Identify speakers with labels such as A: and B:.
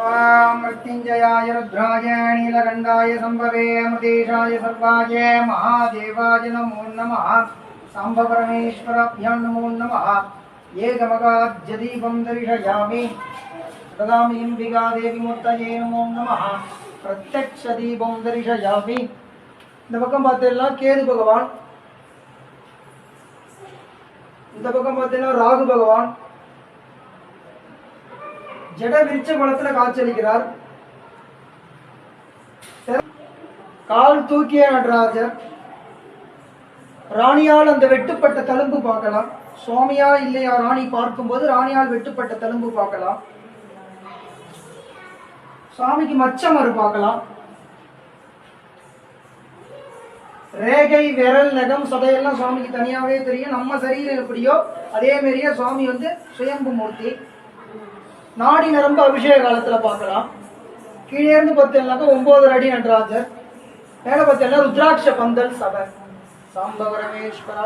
A: ॐ मृत्युञ्जयाय रुद्राय नीलकण्ठाय सम्भवे अमृतेशाय सर्वाय महादेवाय नमो नमः साम्बपरमेश्वराभ्यां नमो नमः एकमगाद्यदीपं दर्शयामि ददामि देवी नमो நமः பிரத்யக்ஷ தீபம் தரிசயாமி இந்த பக்கம் பார்த்தீங்கன்னா கேது பகவான் இந்த பக்கம் பார்த்தீங்கன்னா ராகு பகவான் ஜட விருட்ச குளத்துல காட்சியளிக்கிறார் கால் தூக்கிய நடராஜர் ராணியால் அந்த வெட்டுப்பட்ட தழும்பு பார்க்கலாம். சுவாமியா இல்லையா ராணி பார்க்கும்போது ராணியால் வெட்டுப்பட்ட தழும்பு பார்க்கலாம். சுவாமிக்கு மச்சமறு பார்க்கலாம். ரேகை விரல் நகம் சதையெல்லாம் சுவாமிக்கு தனியாவே தெரியும். நம்ம சரீரம் எப்படியோ அதே மாதிரியே சுவாமி வந்து சுயம்பு மூர்த்தி. நாடி நரம்பு அபிஷேக காலத்தில் பார்க்கலாம். கீழே இருந்து பார்த்தீங்கன்னாக்கா ஒன்பது அடி நடராஜர். மேலே பார்த்தீங்கன்னா ருத்ராட்ச பந்தல் சபை. சாம்பவரமேஸ்வரா